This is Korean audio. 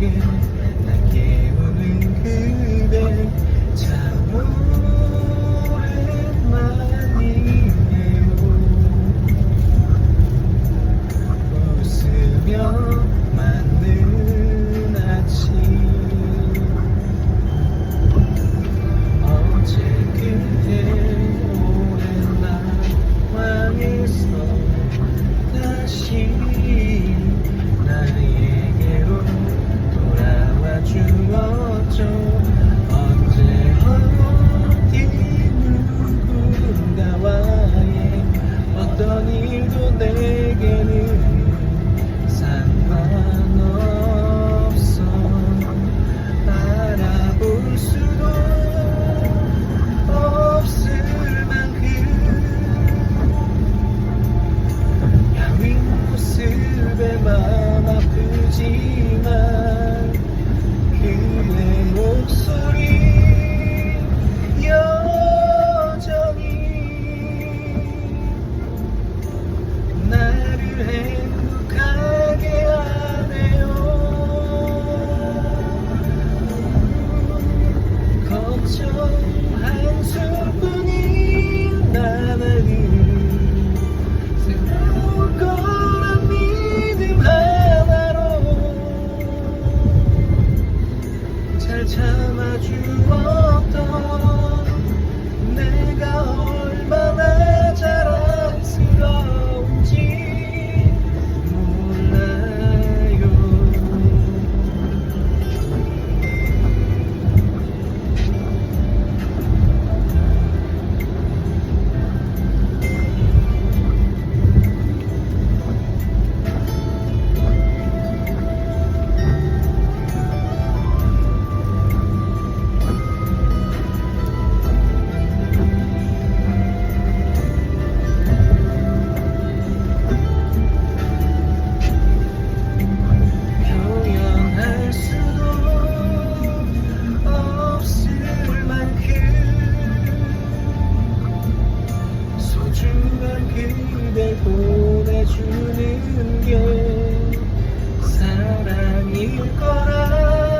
give 어떤 일도 내게는 상관없어. 알아볼 수도 없을 만큼 야윈 모습에 맘 아파 날 그대 보내주는 게 사랑일 거라.